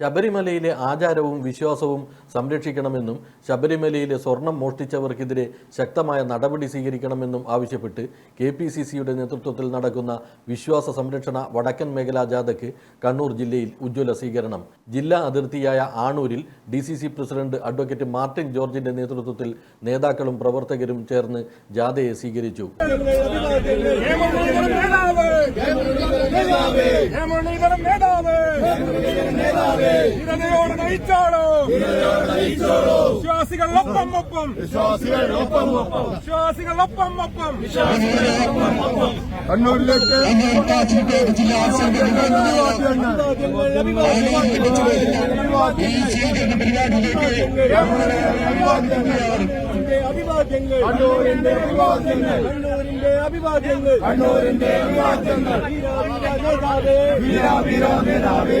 ശബരിമലയിലെ ആചാരവും വിശ്വാസവും സംരക്ഷിക്കണമെന്നും ശബരിമലയിലെ സ്വർണം മോഷ്ടിച്ചവർക്കെതിരെ ശക്തമായ നടപടി സ്വീകരിക്കണമെന്നും ആവശ്യപ്പെട്ട് കെ പി സി സിയുടെ നേതൃത്വത്തിൽ നടക്കുന്ന വിശ്വാസ സംരക്ഷണ വടക്കൻ മേഖലാ ജാഥയ്ക്ക് കണ്ണൂർ ജില്ലയിൽ ഉജ്ജ്വല സ്വീകരണം. ജില്ലാ അതിർത്തിയായ ആണൂരിൽ D C C president advocate Martin ജോർജിന്റെ നേതൃത്വത്തിൽ നേതാക്കളും പ്രവർത്തകരും ചേർന്ന് ജാഥയെ സ്വീകരിച്ചു. നേതാവ് ധീരതയോടെ നയിച്ചോളൂ? വിശ്വാസികളൊപ്പം ഒപ്പം വിശ്വാസികളൊപ്പം ഒപ്പം കണ്ണൂരിലേക്ക് അഭിവാദ്യങ്ങൾ. കണ്ണൂരിന്റെ അഭിവാദ്യങ്ങൾ. കണ്ണൂരിന്റെ അഭിവാദ്യങ്ങൾ. കണ്ണൂരിന്റെ അഭിവാദ്യങ്ങൾ. നേതാവേ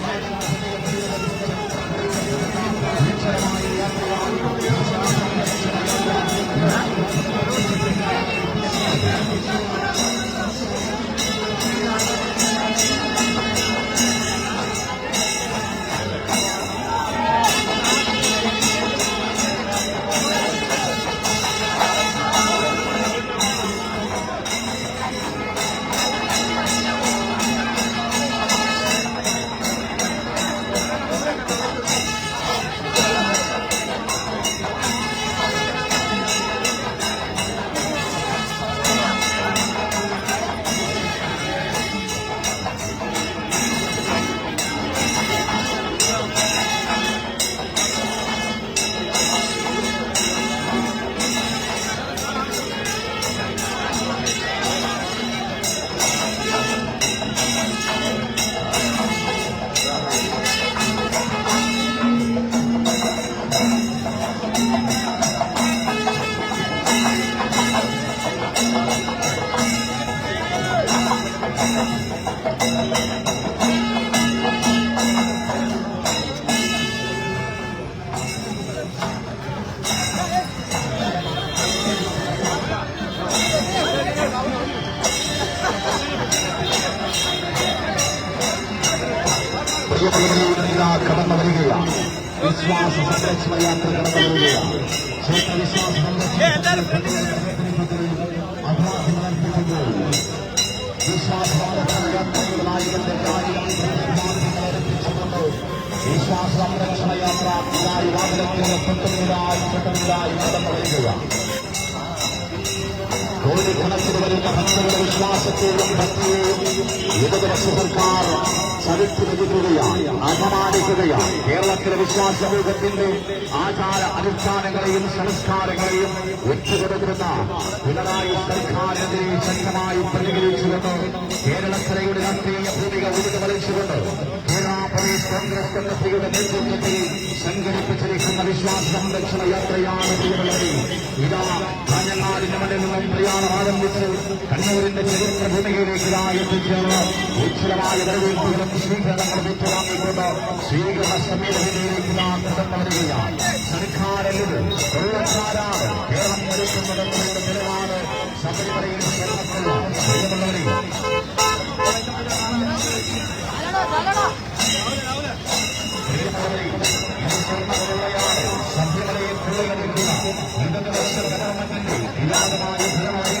വിശ്വാസ സംരക്ഷണ യാത്ര കടന്നു വരികയാണ് ക്ഷേത്ര വിശ്വാസ അഭിവാദ്യം അർപ്പിക്കുന്നു വിശ്വാസ സംരക്ഷണ യാത്ര വാഹനത്തിന് തൊട്ടുമുണ്ടായി കടന്നു വരികയാണ് കോടിക്കണക്കിന് വരുന്ന ഭക്തരുടെ വിശ്വാസത്തെയും ഭക്തിയെയും ഇടതുപക്ഷ സർക്കാർ ചവിട്ടിമെതിക്കുകയാണ് അപമാനിക്കുകയാണ്. കേരളത്തിലെ വിശ്വാസ സമൂഹത്തിന്റെ ആചാര അനുഷ്ഠാനങ്ങളെയും സംസ്കാരങ്ങളെയും ഒറ്റുകൊടുക്കുന്ന പിണറായി സർക്കാരിനെതിരെ ശക്തമായി പ്രതികരിച്ചുകൊണ്ട് കേരളക്കരയുടെ രാഷ്ട്രീയ ഭൂമിക ഉരുത് വലിച്ചുകൊണ്ട് കേരള കോൺഗ്രസ് കമ്മിറ്റിയുടെ നേതൃത്വത്തിൽ സംഘടിപ്പിച്ചിരിക്കുന്ന വിശ്വാസ സംരക്ഷണ യാത്രയാണ് പ്രിയമുള്ളവരെ ഇതാ കാഞ്ഞങ്ങാടിന് മണ്ണിൽ നിന്നും പ്രയാണം ആരംഭിച്ച് കണ്ണൂരിന്റെ ചരിത്ര ഭൂമികയിലേക്ക് എത്തിച്ചേർന്ന് ഉജ്ജ്വലമായ വരവേൽപ്പുകളും സ്വീകരണങ്ങളും ഏറ്റുവാങ്ങിക്കൊണ്ട് സ്വീകരണ സമ്മേളനത്തിലേക്ക് നാം കടന്നു വരികയാണ് സർക്കാരല്ലത് കേരളം ഒരുക്കുന്നതെന്നുള്ള നിലപാട് ശബരിമലയിൽ കേരളത്തിൽ ഇടതുപക്ഷ ഗവൺമെന്റിന്റെ വിവാദമായ ഫലമായി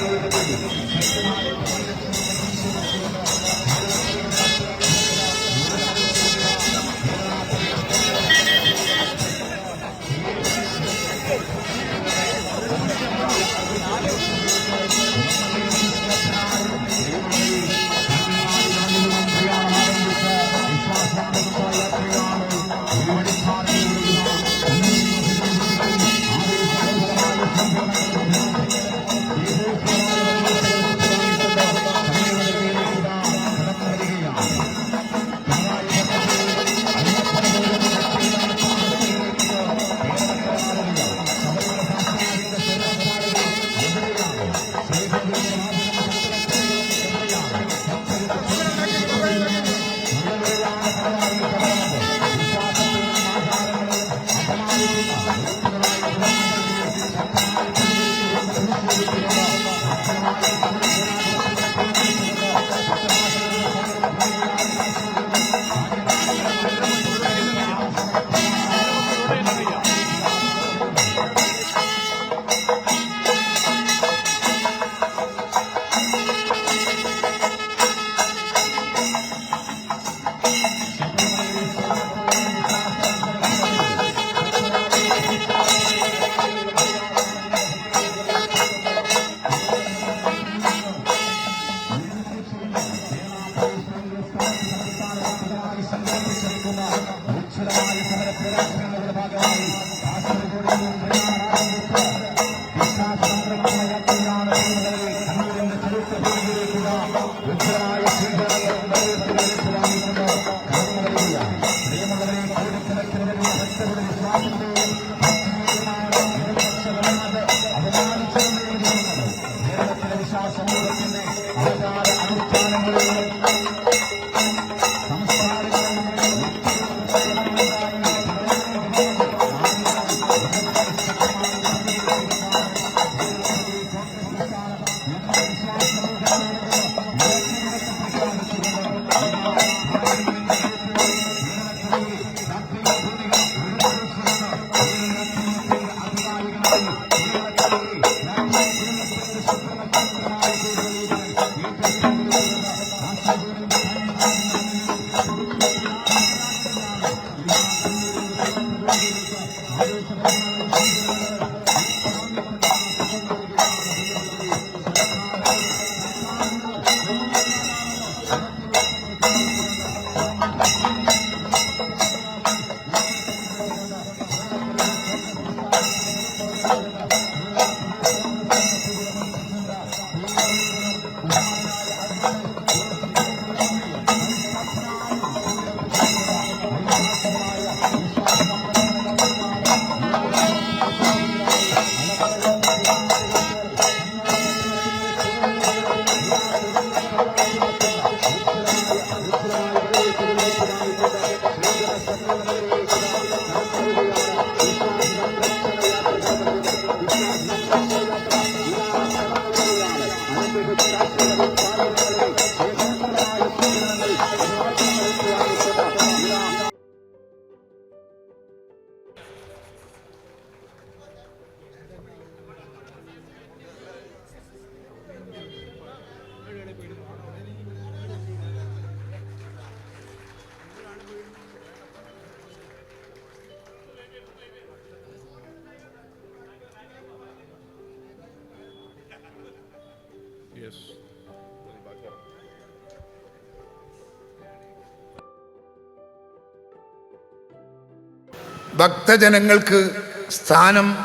ഭക്തജനങ്ങൾക്ക് സ്ഥാനം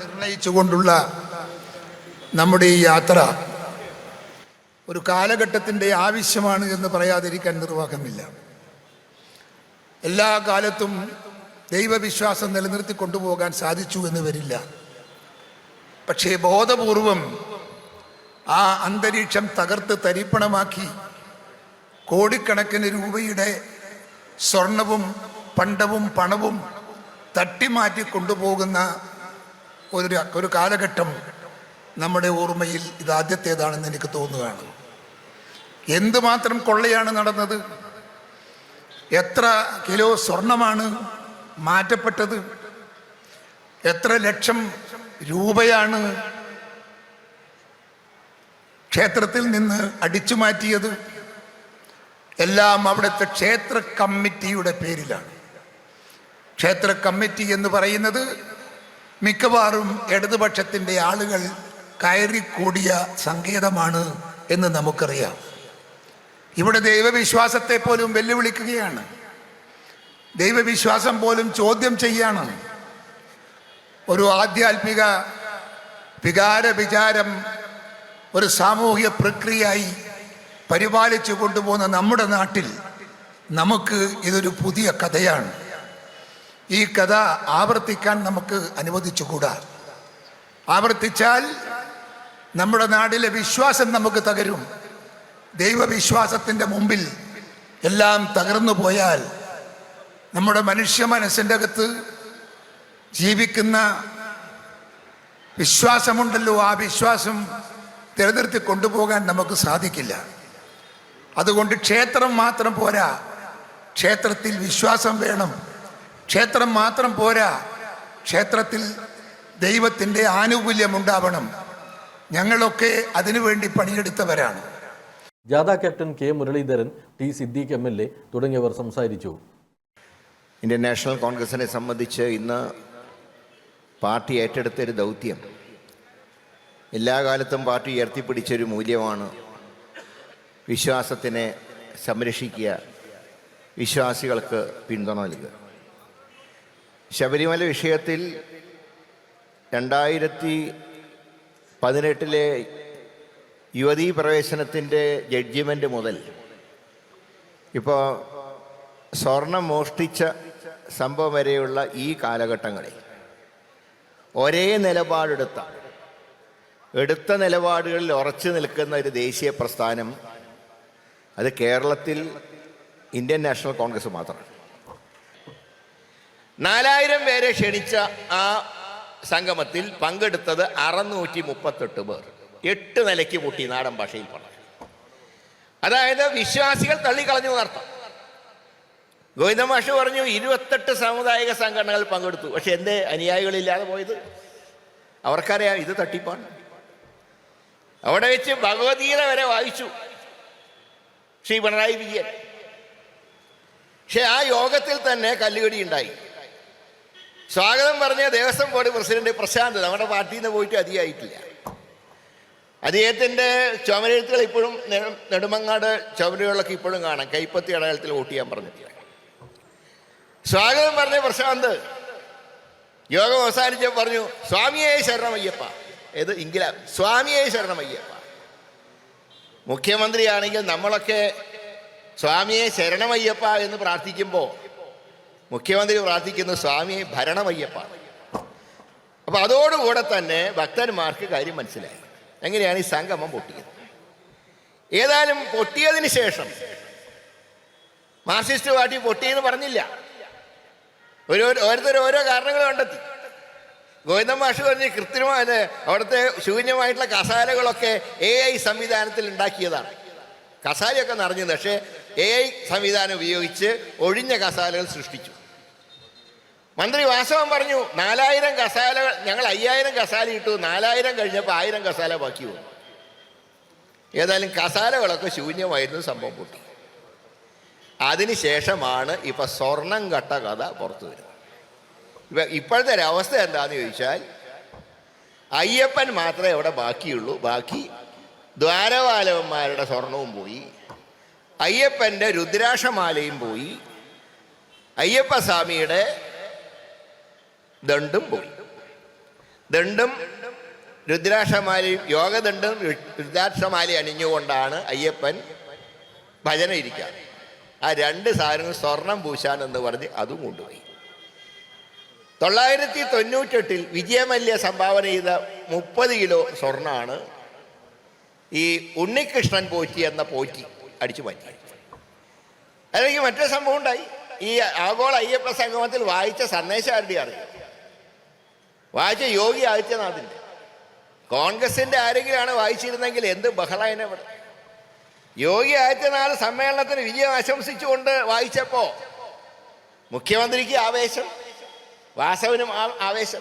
നിർണയിച്ചുകൊണ്ടുള്ള നമ്മുടെ ഈ യാത്ര ഒരു കാലഘട്ടത്തിന്റെ ആവശ്യമാണ് എന്ന് പറയാതിരിക്കാൻ നിർവാഹമില്ല. എല്ലാ കാലത്തും ദൈവവിശ്വാസം നിലനിർത്തി കൊണ്ടുപോകാൻ സാധിച്ചു എന്ന് വരില്ല. പക്ഷേ ബോധപൂർവം ആ അന്തരീക്ഷം തകർത്ത് തരിപ്പണമാക്കി കോടിക്കണക്കിന് രൂപയുടെ സ്വർണവും പണ്ടവും പണവും തട്ടിമാറ്റി കൊണ്ടുപോകുന്ന ഒരു ഒരു കാലഘട്ടം നമ്മുടെ ഓർമ്മയിൽ ഇത് ആദ്യത്തേതാണെന്ന് എനിക്ക് തോന്നുകയാണ്. എന്തുമാത്രം കൊള്ളയാണ് നടന്നത്? എത്ര കിലോ സ്വർണമാണ് മാറ്റപ്പെട്ടത്? എത്ര ലക്ഷം രൂപയാണ് ക്ഷേത്രത്തിൽ നിന്ന് അടിച്ചു മാറ്റിയത് എല്ലാം അവിടുത്തെ ക്ഷേത്ര കമ്മിറ്റിയുടെ പേരിലാണ്. ക്ഷേത്ര കമ്മിറ്റി എന്ന് പറയുന്നത് മിക്കവാറും ഇടതുപക്ഷത്തിന്റെ ആളുകൾ കയറിക്കൂടിയ സങ്കേതമാണ് എന്ന് നമുക്കറിയാം. ഇവിടെ ദൈവവിശ്വാസത്തെ പോലും വെല്ലുവിളിക്കുകയാണ്. ദൈവവിശ്വാസം പോലും ചോദ്യം ചെയ്യാണ്. ഒരു ആധ്യാത്മിക വികാര വിചാരം ഒരു സാമൂഹിക പ്രക്രിയയായി പരിപാലിച്ചു കൊണ്ടുപോകുന്ന നമ്മുടെ നാട്ടിൽ നമുക്ക് ഇതൊരു പുതിയ കഥയാണ്. ഈ കഥ ആവർത്തിക്കാൻ നമുക്ക് അനുവദിച്ചുകൂടാ. ആവർത്തിച്ചാൽ നമ്മുടെ നാടിലെ വിശ്വാസം നമുക്ക് തകരും. ദൈവവിശ്വാസത്തിന്റെ മുമ്പിൽ എല്ലാം തകർന്നു പോയാൽ നമ്മുടെ മനുഷ്യ മനസ്സിന്റെ അകത്ത് ജീവിക്കുന്ന വിശ്വാസമുണ്ടല്ലോ ആ വിശ്വാസം നിലനിർത്തി കൊണ്ടുപോകാൻ നമുക്ക് സാധിക്കില്ല. അതുകൊണ്ട് ക്ഷേത്രം മാത്രം പോരാ. ക്ഷേത്രത്തിൽ വിശ്വാസം വേണം. ക്ഷേത്രം മാത്രം പോരാ. ക്ഷേത്രത്തിൽ ദൈവത്തിന്റെ ആനുകൂല്യം ഉണ്ടാവണം. ഞങ്ങളൊക്കെ അതിനുവേണ്ടി പണിയെടുത്തവരാണ്. ജാഥ captain K Muraleedharan T Siddique M L A തുടങ്ങിയവർ സംസാരിച്ചു. ഇന്ത്യൻ നാഷണൽ കോൺഗ്രസിനെ സംബന്ധിച്ച് ഇന്ന് പാർട്ടി ഏറ്റെടുത്തൊരു ദൗത്യം. എല്ലാ കാലത്തും പാർട്ടി ഉയർത്തിപ്പിടിച്ചൊരു മൂല്യമാണ് വിശ്വാസത്തിനെ സംരക്ഷിക്കുക വിശ്വാസികൾക്ക് പിന്തുണ നൽകുക. ശബരിമല വിഷയത്തിൽ രണ്ടായിരത്തി പതിനെട്ടിലെ യുവതീ പ്രവേശനത്തിന്റെ ജഡ്ജിമെന്റ് മുതൽ ഇപ്പോൾ സ്വർണം മോഷ്ടിച്ച സംഭവം വരെയുള്ള ഈ കാലഘട്ടങ്ങളിൽ ഒരേ നിലപാടെടുത്ത എടുത്ത നിലപാടുകളിൽ ഉറച്ചു നിൽക്കുന്ന ഒരു ദേശീയ പ്രസ്ഥാനം അത് കേരളത്തിൽ ഇന്ത്യൻ നാഷണൽ കോൺഗ്രസ് മാത്രമാണ്. നാലായിരം പേരെ ക്ഷണിച്ച ആ സംഗമത്തിൽ പങ്കെടുത്തത് അറുന്നൂറ്റി മുപ്പത്തെട്ട് പേർ. എട്ട് നിലയ്ക്ക് പൊട്ടി നാടൻ ഭാഷയിൽ പറഞ്ഞു. അതായത് വിശ്വാസികൾ തള്ളിക്കളഞ്ഞു നടത്തും ഗോവിന്ദ മാഷ് പറഞ്ഞു ഇരുപത്തെട്ട് സാമുദായിക സംഘടനകൾ പങ്കെടുത്തു. പക്ഷെ എന്തേ അനുയായികളില്ലാതെ പോയത്? അവർക്കറിയാം ഇത് തട്ടിപ്പാണ്. അവിടെ വെച്ച് ഭഗവത്ഗീത വരെ വായിച്ചു. ശ്രീ പിണറായി വിജയൻ. പക്ഷെ ആ യോഗത്തിൽ തന്നെ കല്ലുകടി ഉണ്ടായി. സ്വാഗതം പറഞ്ഞ ദേവസ്വം ബോർഡ് പ്രസിഡന്റ് പ്രശാന്ത് നമ്മുടെ പാർട്ടിയിൽ നിന്ന് പോയിട്ട് അധികമായിട്ടില്ല. അദ്ദേഹത്തിന്റെ ചുമരെഴുത്തുകൾ ഇപ്പോഴും നെടുമങ്ങാട് ചുമരുകളൊക്കെ ഇപ്പോഴും കാണാം. കൈപ്പത്തി അടയാളത്തിൽ വോട്ട് ചെയ്യാൻ പറഞ്ഞിട്ടില്ല. സ്വാഗതം പറഞ്ഞ പ്രശാന്ത് യോഗം അവസാനിച്ച പറഞ്ഞു സ്വാമിയെ ശരണമയ്യപ്പ ഏത് ഇങ്കില സ്വാമിയെ ശരണമയ്യപ്പ. മുഖ്യമന്ത്രിയാണെങ്കിൽ നമ്മളൊക്കെ സ്വാമിയെ ശരണമയ്യപ്പ എന്ന് പ്രാർത്ഥിക്കുമ്പോൾ മുഖ്യമന്ത്രി പ്രാർത്ഥിക്കുന്നു സ്വാമിയെ ഭരണമയ്യപ്പ. അപ്പൊ അതോടുകൂടെ തന്നെ ഭക്തന്മാർക്ക് കാര്യം മനസ്സിലായി. എങ്ങനെയാണ് ഈ സംഗമം പൊട്ടിയത്? ഏതായാലും പൊട്ടിയതിന് ശേഷം മാർസിസ്റ്റ് പാർട്ടി പൊട്ടിയെന്ന് പറഞ്ഞില്ല. ഓരോ ഓരോരുത്തർ ഓരോ കാരണങ്ങൾ കണ്ടെത്തി. ഗോവിന്ദൻ മാഷ് പറഞ്ഞ് കൃത്രിമ അവിടുത്തെ ശൂന്യമായിട്ടുള്ള കസാലകളൊക്കെ എ ഐ സംവിധാനത്തിൽ ഉണ്ടാക്കിയതാണ്. കസാലയൊക്കെ നിറഞ്ഞു പക്ഷേ എ ഐ സംവിധാനം ഉപയോഗിച്ച് ഒഴിഞ്ഞ കസാലകൾ സൃഷ്ടിച്ചു. മന്ത്രി വാസവൻ പറഞ്ഞു നാലായിരം കസാലകൾ ഞങ്ങൾ അയ്യായിരം കസാല ഇട്ടു നാലായിരം കഴിഞ്ഞപ്പോൾ ആയിരം കസാല ബാക്കി വന്നു. ഏതായാലും കസാലകളൊക്കെ ശൂന്യമായിരുന്നു സംഭവം പൊട്ടി. അതിനുശേഷമാണ് ഇപ്പൊ സ്വർണം കട്ട കഥ പുറത്തു വരുന്നത്. ഇപ്പൊ ഇപ്പോഴത്തെ ഒരു അവസ്ഥ എന്താന്ന് ചോദിച്ചാൽ അയ്യപ്പൻ മാത്രമേ അവിടെ ബാക്കിയുള്ളൂ. ബാക്കി ദ്വാരവാലവന്മാരുടെ സ്വർണവും പോയി. അയ്യപ്പന്റെ രുദ്രാക്ഷമാലയും പോയി. അയ്യപ്പസ്വാമിയുടെ ദണ്ടും പോയി. ദണ്ടും രുദ്രാക്ഷമാലയും യോഗദണ്ഡും രുദ്രാക്ഷമാല അണിഞ്ഞുകൊണ്ടാണ് അയ്യപ്പൻ ഭജന ഇരിക്കുക ആ രണ്ട് സാധനങ്ങൾ സ്വർണം പൂശാൻ എന്ന് പറഞ്ഞ് അതും കൊണ്ടുപോയി. തൊള്ളായിരത്തി തൊണ്ണൂറ്റെട്ടിൽ വിജയമല്യ സംഭാവന ചെയ്ത മുപ്പത് കിലോ സ്വർണമാണ് ഈ ഉണ്ണികൃഷ്ണൻ പോറ്റി എന്ന പോറ്റി അടിച്ചു മാറ്റി അല്ലെങ്കിൽ മറ്റൊരു സംഭവം ഉണ്ടായി. ഈ ആഗോള അയ്യപ്പ സംഗമത്തിൽ വായിച്ച സന്ദേശം ആരുടെ അറിയാം വായിച്ച യോഗി ആദിത്യനാഥിന്റെ. കോൺഗ്രസിന്റെ ആരെങ്കിലാണ് വായിച്ചിരുന്നെങ്കിൽ എന്ത് ബഹളായനെ യോഗി ആദിത്യനാഥ് സമ്മേളനത്തിന് വിജയം ആശംസിച്ചുകൊണ്ട് വായിച്ചപ്പോ മുഖ്യമന്ത്രിക്ക് ആവേശം. വാസവനും ആ- ആവേശം.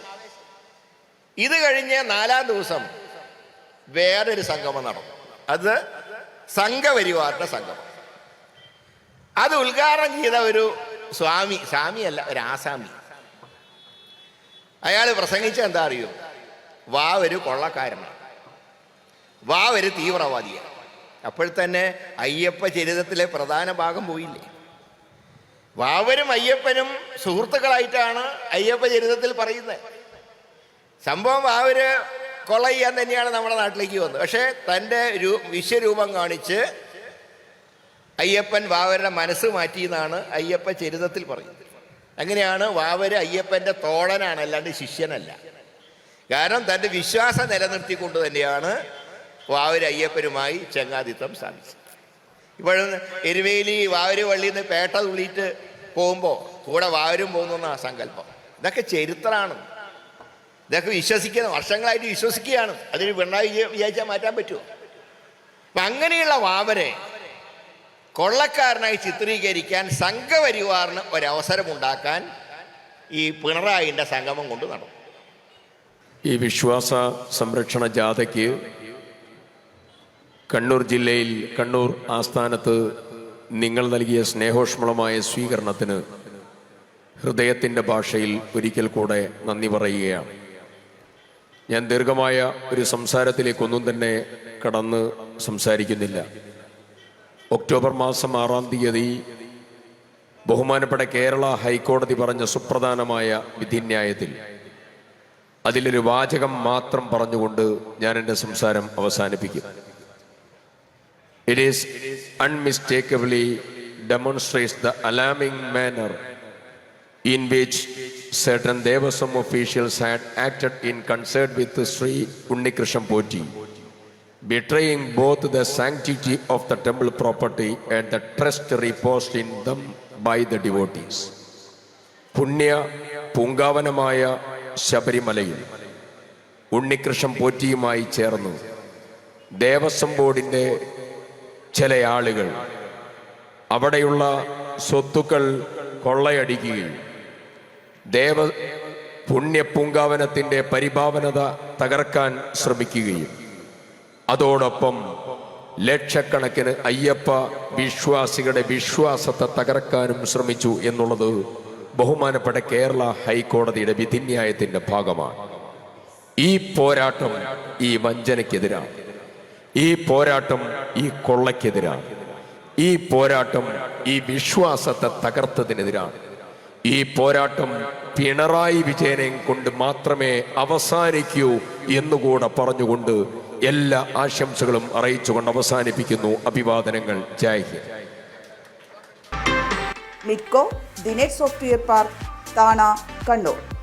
ഇത് കഴിഞ്ഞ് നാലാം ദിവസം വേറൊരു സംഗമം നടന്നു. അത് സംഘപരിവാറിന്റെ സംഗമം. അത് ഉദ്ഘാടനം ചെയ്ത ഒരു സ്വാമി സ്വാമിയല്ല ഒരു ആസാമി. അയാൾ പ്രസംഗിച്ച എന്താ അറിയോ? വാ ഒരു കൊള്ളക്കാരനാണ്. വാ ഒരു തീവ്രവാദിയാണ്. അപ്പോൾ തന്നെ അയ്യപ്പ ചരിതത്തിലെ പ്രധാന ഭാഗം പോയില്ലേ? വാവരും അയ്യപ്പനും സുഹൃത്തുക്കളായിട്ടാണ് അയ്യപ്പ ചരിതത്തിൽ പറയുന്നത്. സംഭവം വാവര് കൊള്ള ചെയ്യാൻ തന്നെയാണ് നമ്മുടെ നാട്ടിലേക്ക് വന്നത്. പക്ഷേ തന്റെ രൂ വിശ്വരൂപം കാണിച്ച് അയ്യപ്പൻ വാവരുടെ മനസ്സ് മാറ്റിയെന്നാണ് അയ്യപ്പ ചരിതത്തിൽ പറയുന്നത്. അങ്ങനെയാണ് വാവര് അയ്യപ്പന്റെ തോളനാണ് അല്ലാണ്ട് ശിഷ്യനല്ല. കാരണം തന്റെ വിശ്വാസം നിലനിർത്തിക്കൊണ്ട് തന്നെയാണ് വാവര് അയ്യപ്പനുമായി ചങ്ങാതിത്വം സ്ഥാപിച്ചത്. ഇപ്പോഴും എരുവേലി വാവര് വള്ളിയിൽ നിന്ന് പേട്ട തുള്ളിയിട്ട് പോകുമ്പോൾ കൂടെ വാവരും പോകുന്നു എന്നാണ് സങ്കല്പം. ഇതൊക്കെ ചരിത്രമാണ് ഇതൊക്കെ വിശ്വസിക്കുന്ന വർഷങ്ങളായിട്ട് വിശ്വസിക്കുകയാണ്. അതിന് പിണറായി വിചാരിച്ചാൽ മാറ്റാൻ പറ്റുമോ? അപ്പം അങ്ങനെയുള്ള വാവരെ കൊള്ളക്കാരനായി ചിത്രീകരിക്കാൻ സംഘപരിവാറിന് ഒരവസരമുണ്ടാക്കാൻ ഈ പിണറായിന്റെ സംഗമം കൊണ്ട് നടന്നു. ഈ വിശ്വാസ സംരക്ഷണ ജാഥയ്ക്ക് കണ്ണൂർ ജില്ലയിൽ കണ്ണൂർ ആസ്ഥാനത്ത് നിങ്ങൾ നൽകിയ സ്നേഹോഷ്മളമായ സ്വീകരണത്തിന് ഹൃദയത്തിന്റെ ഭാഷയിൽ ഒരിക്കൽ കൂടെ നന്ദി പറയുകയാണ്. ഞാൻ ദീർഘമായ ഒരു സംസാരത്തിലേക്കൊന്നും തന്നെ കടന്ന് സംസാരിക്കുന്നില്ല. ഒക്ടോബർ മാസം ആറാം തീയതി ബഹുമാനപ്പെട്ട കേരള ഹൈക്കോടതി പറഞ്ഞ സുപ്രധാനമായ വിധിന്യായത്തിൽ അതിലൊരു വാചകം മാത്രം പറഞ്ഞുകൊണ്ട് ഞാൻ എന്റെ സംസാരം അവസാനിപ്പിക്കും. It is unmistakably demonstrates the alarming manner in which certain Devasam officials had acted in concert with Sri Unnikrishan Poti, betraying both the sanctity of the temple property and the trust reposed in them by the devotees. പുണ്യ പൂങ്കാവനമായ ശബരിമലയിൽ ഉണ്ണികൃഷ്ണൻ പോറ്റിയുമായി ചേർന്നു ദേവസ്വം ബോർഡിൻ്റെ ചില ആളുകൾ അവിടെയുള്ള സ്വത്തുക്കൾ കൊള്ളയടിക്കുകയും ദേവ പുണ്യപൂങ്കാവനത്തിന്റെ പരിഭാവനത തകർക്കാൻ ശ്രമിക്കുകയും. അതോടൊപ്പം ലക്ഷക്കണക്കിന് അയ്യപ്പ വിശ്വാസികളുടെ വിശ്വാസത്തെ തകർക്കാനും ശ്രമിച്ചു എന്നുള്ളത് ബഹുമാനപ്പെട്ട കേരള ഹൈക്കോടതിയുടെ വിധിന്യായത്തിന്റെ ഭാഗമാണ്. ഈ പോരാട്ടം ഈ വഞ്ചനയ്ക്കെതിരാണ്. ഈ പോരാട്ടം ഈ കൊള്ളയ്ക്കെതിരാണ്. ഈ പോരാട്ടം ഈ വിശ്വാസത്തെ തകർത്തതിനെതിരാണ്. ഈ പോരാട്ടം പിണറായി വിജയനെ കൊണ്ട് മാത്രമേ അവസാനിക്കൂ എന്നുകൂടെ പറഞ്ഞുകൊണ്ട് എല്ലാ ആശംസകളും അറിയിച്ചുകൊണ്ട് അവസാനിപ്പിക്കുന്നു അഭിവാദനങ്ങൾ. Jai Hind. Midco the software park Thana Kannur.